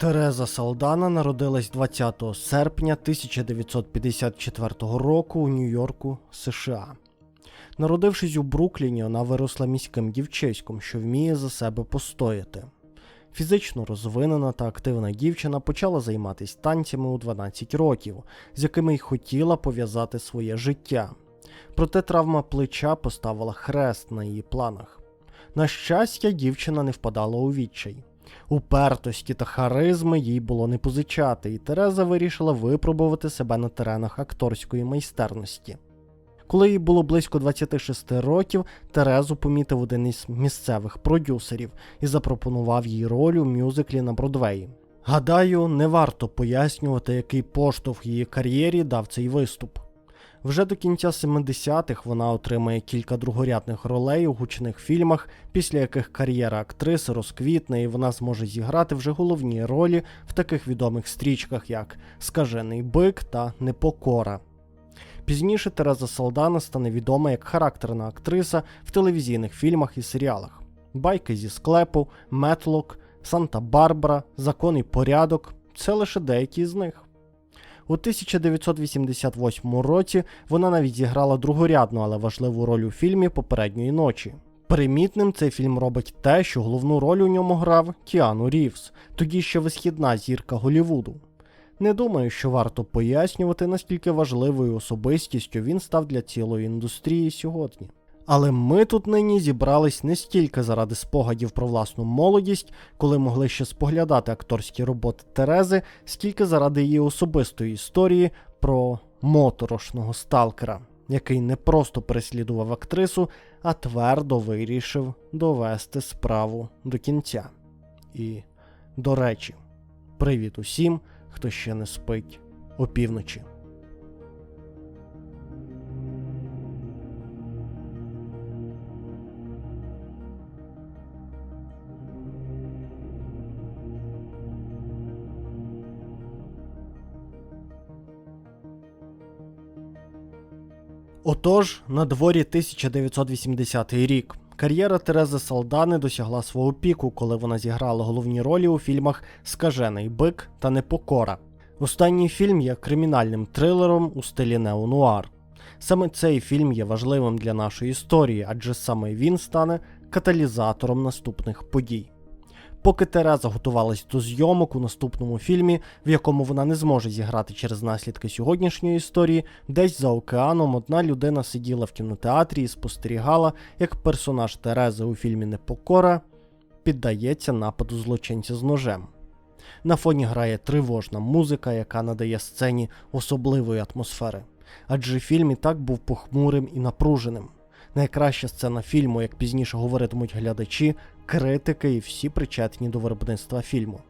Тереза Салдана народилась 20 серпня 1954 року у Нью-Йорку, США. Народившись у Брукліні, вона виросла міським дівчиськом, що вміє за себе постояти. Фізично розвинена та активна дівчина почала займатися танцями у 12 років, з якими й хотіла пов'язати своє життя. Проте травма плеча поставила хрест на її планах. На щастя, дівчина не впадала у відчай. Упертості та харизми їй було не позичати, і Тереза вирішила випробувати себе на теренах акторської майстерності. Коли їй було близько 26 років, Терезу помітив один із місцевих продюсерів і запропонував їй роль у мюзиклі на Бродвеї. Гадаю, не варто пояснювати, який поштовх її кар'єрі дав цей виступ. Вже до кінця 70-х вона отримає кілька другорядних ролей у гучних фільмах, після яких кар'єра актриси розквітне і вона зможе зіграти вже головні ролі в таких відомих стрічках, як Скажений бик та Непокора. Пізніше Тереза Салдана стане відома як характерна актриса в телевізійних фільмах і серіалах: Байки зі склепу, Метлок, Санта-Барбара, Закон і порядок це лише деякі з них. У 1988 році вона навіть зіграла другорядну, але важливу роль у фільмі попередньої ночі. Примітним цей фільм робить те, що головну роль у ньому грав Кіану Рівс, тоді ще висхідна зірка Голівуду. Не думаю, що варто пояснювати, наскільки важливою особистістю він став для цілої індустрії сьогодні. Але ми тут нині зібрались не стільки заради спогадів про власну молодість, коли могли ще споглядати акторські роботи Терези, скільки заради її особистої історії про моторошного сталкера, який не просто переслідував актрису, а твердо вирішив довести справу до кінця. І, до речі, привіт усім, хто ще не спить опівночі. Отож, на дворі 1980 рік. Кар'єра Терези Салдани досягла свого піку, коли вона зіграла головні ролі у фільмах Скажений бик та Непокора. Останній фільм є кримінальним трилером у стилі неонуар. Саме цей фільм є важливим для нашої історії, адже саме він стане каталізатором наступних подій. Поки Тереза готувалась до зйомок у наступному фільмі, в якому вона не зможе зіграти через наслідки сьогоднішньої історії, десь за океаном одна людина сиділа в кінотеатрі і спостерігала, як персонаж Терези у фільмі Непокора піддається нападу злочинця з ножем. На фоні грає тривожна музика, яка надає сцені особливої атмосфери. Адже фільм і так був похмурим і напруженим. Найкраща сцена фільму, як пізніше говоритимуть глядачі, критики і всі причетні до виробництва фільму.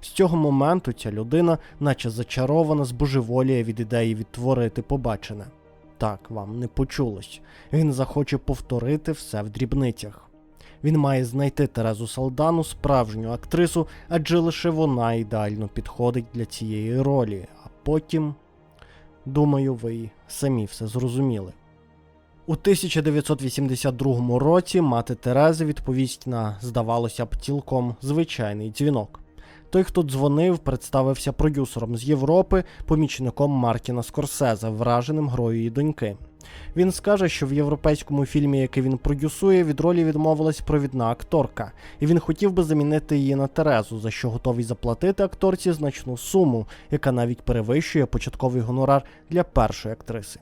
З цього моменту ця людина, наче зачарована, збожеволіє від ідеї відтворити побачене. Так, вам не почулось. Він захоче повторити все в дрібницях. Він має знайти Терезу Салдану, справжню актрису, адже лише вона ідеально підходить для цієї ролі. А потім, думаю, ви самі все зрозуміли. У 1982 році мати Терези відповість на, здавалося б, цілком звичайний дзвінок. Той, хто дзвонив, представився продюсером з Європи, помічником Мартіна Скорсезе, враженим грою її доньки. Він скаже, що в європейському фільмі, який він продюсує, від ролі відмовилась провідна акторка, і він хотів би замінити її на Терезу, за що готовий заплатити акторці значну суму, яка навіть перевищує початковий гонорар для першої актриси.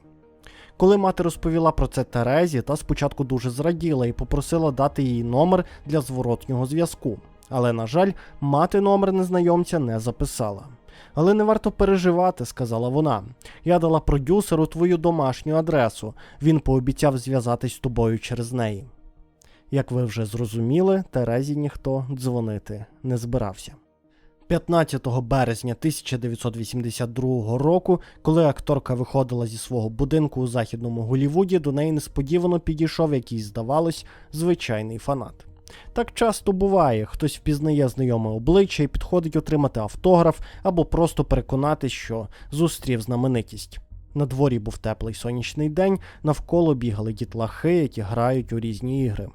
Коли мати розповіла про це Терезі, та спочатку дуже зраділа і попросила дати їй номер для зворотнього зв'язку. Але, на жаль, мати номер незнайомця не записала. Але не варто переживати, сказала вона. Я дала продюсеру твою домашню адресу. Він пообіцяв зв'язатись з тобою через неї. Як ви вже зрозуміли, Терезі ніхто дзвонити не збирався. 15 березня 1982 року, коли акторка виходила зі свого будинку у західному Голівуді, до неї несподівано підійшов якийсь, здавалось, звичайний фанат. Так часто буває, хтось впізнає знайоме обличчя і підходить отримати автограф або просто переконатись, що зустрів знаменитість. На дворі був теплий сонячний день, навколо бігали дітлахи, які грають у різні ігри.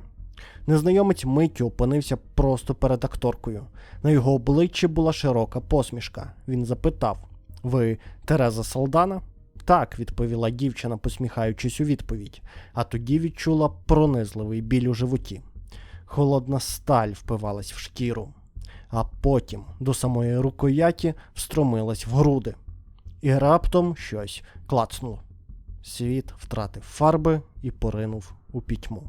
Незнайомець миттю опинився просто перед акторкою. На його обличчі була широка посмішка. Він запитав: Ви Тереза Салдана? Так, відповіла дівчина, посміхаючись у відповідь, а тоді відчула пронизливий біль у животі. Холодна сталь впивалась в шкіру, а потім до самої рукояті встромилась в груди. І раптом щось клацнуло. Світ втратив фарби і поринув у пітьму.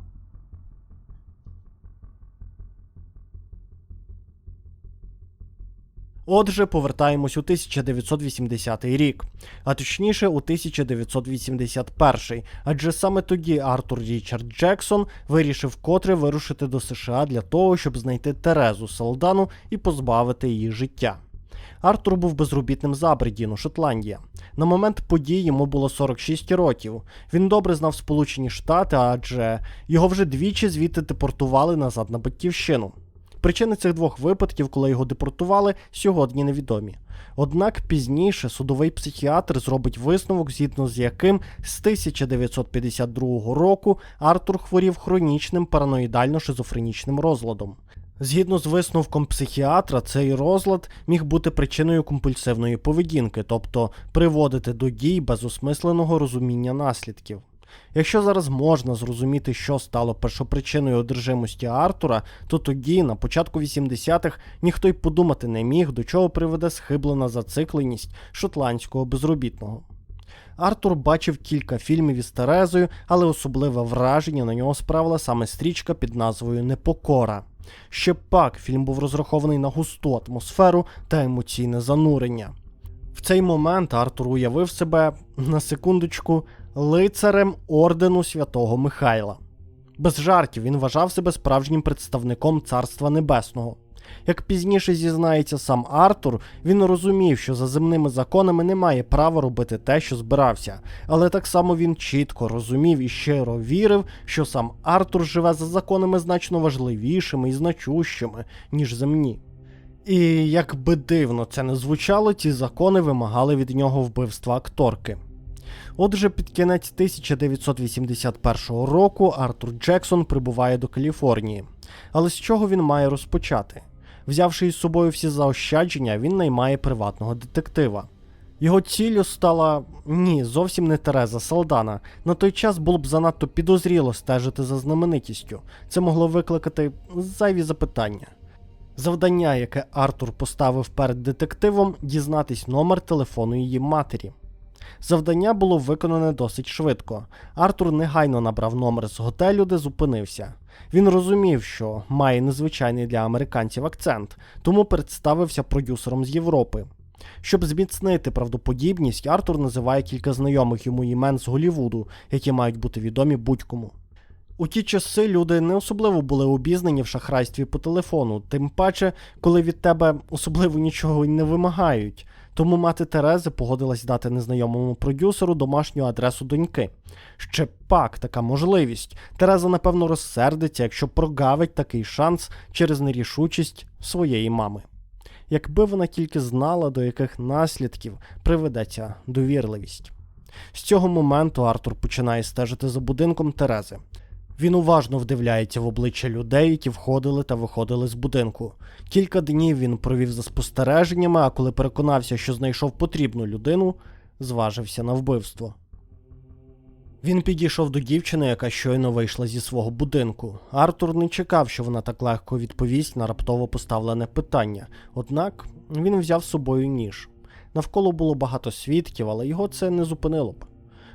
Отже, повертаємось у 1980 рік, а точніше у 1981, адже саме тоді Артур Річард Джексон вирішив котре вирушити до США для того, щоб знайти Терезу Салдану і позбавити її життя. Артур був безробітним з Абердіну, Шотландія. На момент подій йому було 46 років. Він добре знав Сполучені Штати, адже його вже двічі звідти депортували назад на батьківщину. Причини цих двох випадків, коли його депортували, сьогодні невідомі. Однак пізніше судовий психіатр зробить висновок, згідно з яким з 1952 року Артур хворів хронічним параноїдально-шизофренічним розладом. Згідно з висновком психіатра, цей розлад міг бути причиною компульсивної поведінки, тобто приводити до дій без осмисленого розуміння наслідків. Якщо зараз можна зрозуміти, що стало першопричиною одержимості Артура, то тоді, на початку 80-х, ніхто й подумати не міг, до чого приведе схиблена зацикленість шотландського безробітного. Артур бачив кілька фільмів із Терезою, але особливе враження на нього справила саме стрічка під назвою Непокора. Ще пак фільм був розрахований на густу атмосферу та емоційне занурення. В цей момент Артур уявив себе на секундочку лицарем ордену святого Михайла. Без жартів він вважав себе справжнім представником Царства Небесного. Як пізніше зізнається сам Артур, він розумів, що за земними законами немає права робити те, що збирався, але так само він чітко розумів і щиро вірив, що сам Артур живе за законами значно важливішими і значущими, ніж земні. І як би дивно це не звучало, ці закони вимагали від нього вбивства акторки. Отже, під кінець 1981 року Артур Джексон прибуває до Каліфорнії. Але з чого він має розпочати? Взявши із собою всі заощадження, він наймає приватного детектива. Його ціллю стала ні, зовсім не Тереза Салдана. На той час було б занадто підозріло стежити за знаменитістю. Це могло викликати зайві запитання. Завдання, яке Артур поставив перед детективом, дізнатись номер телефону її матері. Завдання було виконане досить швидко. Артур негайно набрав номер з готелю, де зупинився. Він розумів, що має незвичайний для американців акцент, тому представився продюсером з Європи. Щоб зміцнити правдоподібність, Артур називає кілька знайомих йому імен з Голівуду, які мають бути відомі будь-кому. У ті часи люди не особливо були обізнані в шахрайстві по телефону, тим паче, коли від тебе особливо нічого й не вимагають. Тому мати Терези погодилась дати незнайомому продюсеру домашню адресу доньки. Ще пак така можливість. Тереза, напевно, розсердиться, якщо прогавить такий шанс через нерішучість своєї мами. Якби вона тільки знала, до яких наслідків приведеться довірливість. З цього моменту Артур починає стежити за будинком Терези. Він уважно вдивляється в обличчя людей, які входили та виходили з будинку. Кілька днів він провів за спостереженнями, а коли переконався, що знайшов потрібну людину, зважився на вбивство. Він підійшов до дівчини, яка щойно вийшла зі свого будинку. Артур не чекав, що вона так легко відповість на раптово поставлене питання, однак він взяв з собою ніж. Навколо було багато свідків, але його це не зупинило б.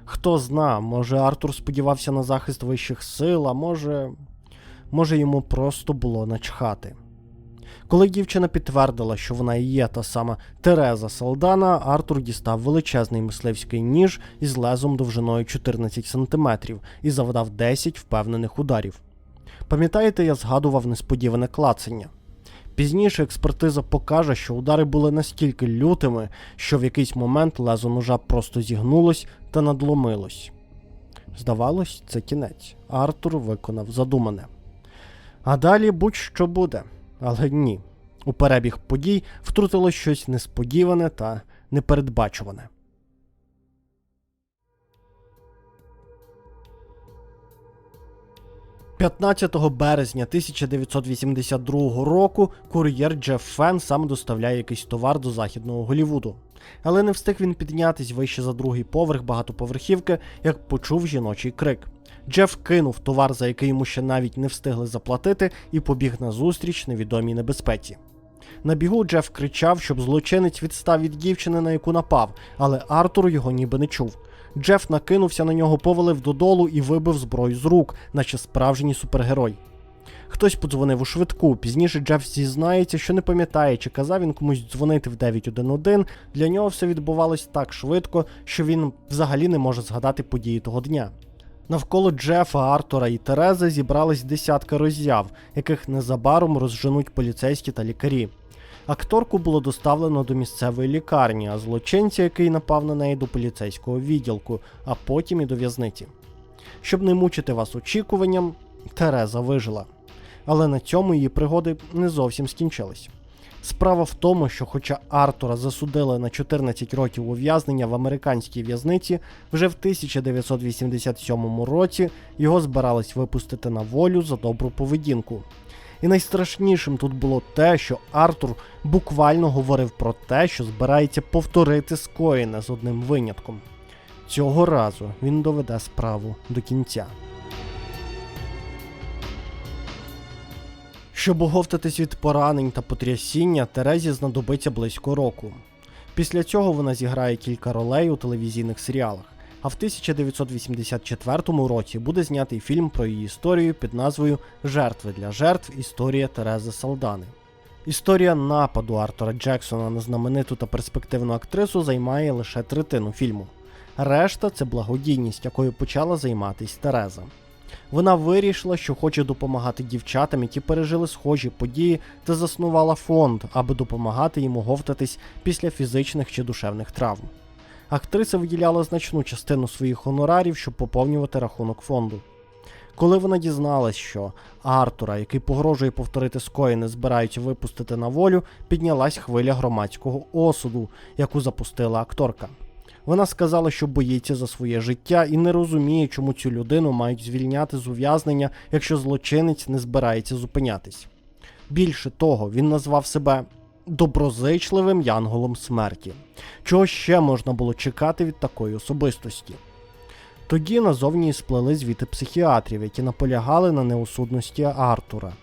Хто зна, може Артур сподівався на захист вищих сил, а може. може йому просто було начхати. Коли дівчина підтвердила, що вона і є та сама Тереза Салдана, Артур дістав величезний мисливський ніж із лезом довжиною 14 см і завдав 10 впевнених ударів. Пам'ятаєте, я згадував несподіване клацання. Пізніше експертиза покаже, що удари були настільки лютими, що в якийсь момент лезо ножа просто зігнулось та надломилось. Здавалось, це кінець. Артур виконав задумане. А далі будь-що буде. Але ні. У перебіг подій втрутилось щось несподіване та непередбачуване. 15 березня 1982 року кур'єр Джеф Фен сам доставляє якийсь товар до західного Голівуду. Але не встиг він піднятись вище за другий поверх багатоповерхівки, як почув жіночий крик. Джеф кинув товар, за який йому ще навіть не встигли заплатити, і побіг на зустріч невідомій небезпеці. На бігу Джеф кричав, щоб злочинець відстав від дівчини, на яку напав, але Артур його ніби не чув. Джеф накинувся на нього, повалив додолу і вибив зброю з рук, наче справжній супергерой. Хтось подзвонив у швидку. Пізніше Джеф зізнається, що не пам'ятає, чи казав він комусь дзвонити в 911. Для нього все відбувалось так швидко, що він взагалі не може згадати події того дня. Навколо Джефа, Артура і Терези зібрались десятка роззяв, яких незабаром розженуть поліцейські та лікарі. Акторку було доставлено до місцевої лікарні, а злочинця, який напав на неї до поліцейського відділку, а потім і до в'язниці. Щоб не мучити вас очікуванням, Тереза вижила. Але на цьому її пригоди не зовсім скінчились. Справа в тому, що хоча Артура засудили на 14 років ув'язнення в американській в'язниці, вже в 1987 році його збирались випустити на волю за добру поведінку. І найстрашнішим тут було те, що Артур буквально говорив про те, що збирається повторити скоєне з одним винятком. Цього разу він доведе справу до кінця. Щоб оговтатись від поранень та потрясіння, Терезі знадобиться близько року. Після цього вона зіграє кілька ролей у телевізійних серіалах. А в 1984 році буде знятий фільм про її історію під назвою Жертви для жертв. Історія Терези Салдани. Історія нападу Артура Джексона на знамениту та перспективну актрису займає лише третину фільму. Решта це благодійність, якою почала займатись Тереза. Вона вирішила, що хоче допомагати дівчатам, які пережили схожі події, та заснувала фонд, аби допомагати їм оговтатись після фізичних чи душевних травм. Актриса виділяла значну частину своїх гонорарів, щоб поповнювати рахунок фонду. Коли вона дізналась, що Артура, який погрожує повторити скоєне, збираються випустити на волю, піднялась хвиля громадського осуду, яку запустила акторка. Вона сказала, що боїться за своє життя і не розуміє, чому цю людину мають звільняти з ув'язнення, якщо злочинець не збирається зупинятись. Більше того, він назвав себе доброзичливим янголом смерті. Чого ще можна було чекати від такої особистості? Тоді назовні сплели звіти психіатрів, які наполягали на неосудності Артура.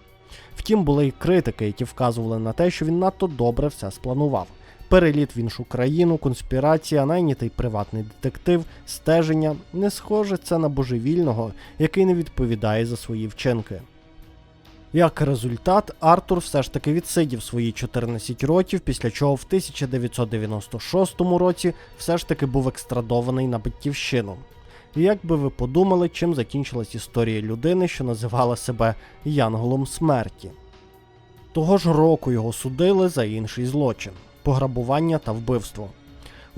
Втім, були й критики, які вказували на те, що він надто добре все спланував. Переліт в іншу країну, конспірація, найнятий приватний детектив, стеження не схоже це на божевільного, який не відповідає за свої вчинки. Як результат, Артур все ж таки відсидів свої 14 років, після чого в 1996 році все ж таки був екстрадований на батьківщину. І як би ви подумали, чим закінчилась історія людини, що називала себе Янголом смерті? Того ж року його судили за інший злочин пограбування та вбивство.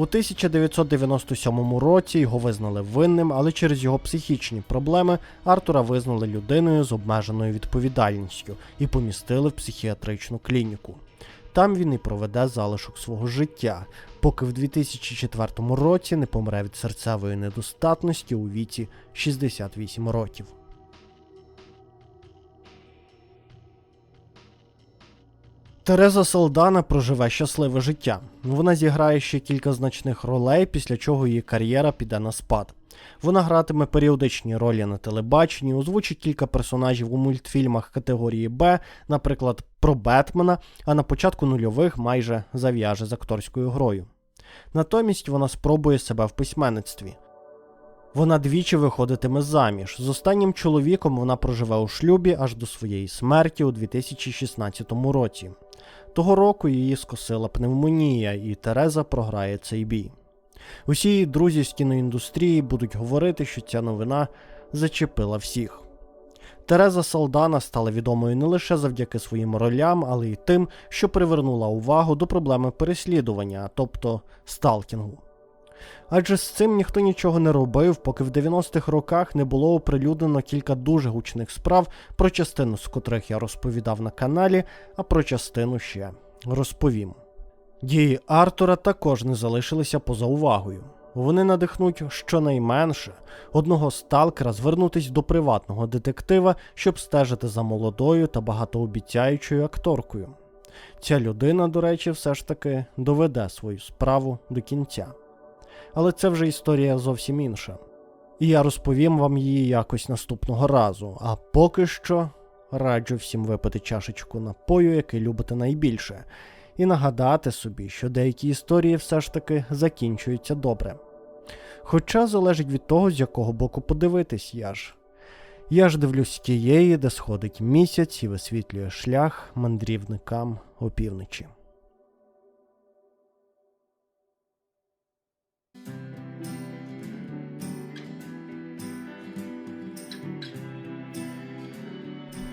У 1997 році його визнали винним, але через його психічні проблеми Артура визнали людиною з обмеженою відповідальністю і помістили в психіатричну клініку. Там він і проведе залишок свого життя, поки в 2004 році не помре від серцевої недостатності у віці 68 років. Тереза Салдана проживе щасливе життя. Вона зіграє ще кілька значних ролей, після чого її кар'єра піде на спад. Вона гратиме періодичні ролі на телебаченні, озвучить кілька персонажів у мультфільмах категорії Б, наприклад, про Бетмена, а на початку нульових майже зав'яже з акторською грою. Натомість вона спробує себе в письменництві. Вона двічі виходитиме заміж. З останнім чоловіком вона проживе у шлюбі аж до своєї смерті у 2016 році. Того року її скосила пневмонія, і Тереза програє цей бій. Усі друзі з кіноіндустрії будуть говорити, що ця новина зачепила всіх. Тереза Салдана стала відомою не лише завдяки своїм ролям, але й тим, що привернула увагу до проблеми переслідування, тобто сталкінгу. Адже з цим ніхто нічого не робив, поки в 90-х роках не було оприлюднено кілька дуже гучних справ, про частину з котрих я розповідав на каналі, а про частину ще розповім. Дії Артура також не залишилися поза увагою. Вони надихнуть щонайменше одного сталкера звернутись до приватного детектива, щоб стежити за молодою та багатообіцяючою акторкою. Ця людина, до речі, все ж таки доведе свою справу до кінця. Але це вже історія зовсім інша. І я розповім вам її якось наступного разу. А поки що раджу всім випити чашечку напою, який любите найбільше, і нагадати собі, що деякі історії все ж таки закінчуються добре. Хоча залежить від того, з якого боку подивитись я ж. Я ж дивлюсь тієї, де сходить місяць і висвітлює шлях мандрівникам опівночі.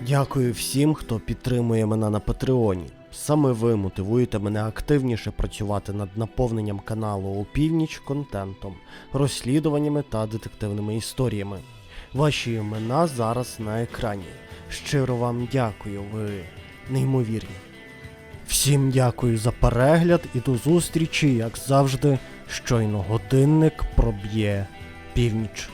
Дякую всім, хто підтримує мене на Патреоні. Саме ви мотивуєте мене активніше працювати над наповненням каналу опівніч контентом, розслідуваннями та детективними історіями. Ваші імена зараз на екрані. Щиро вам дякую, ви неймовірні. Всім дякую за перегляд і до зустрічі, як завжди, щойно годинник проб'є північ.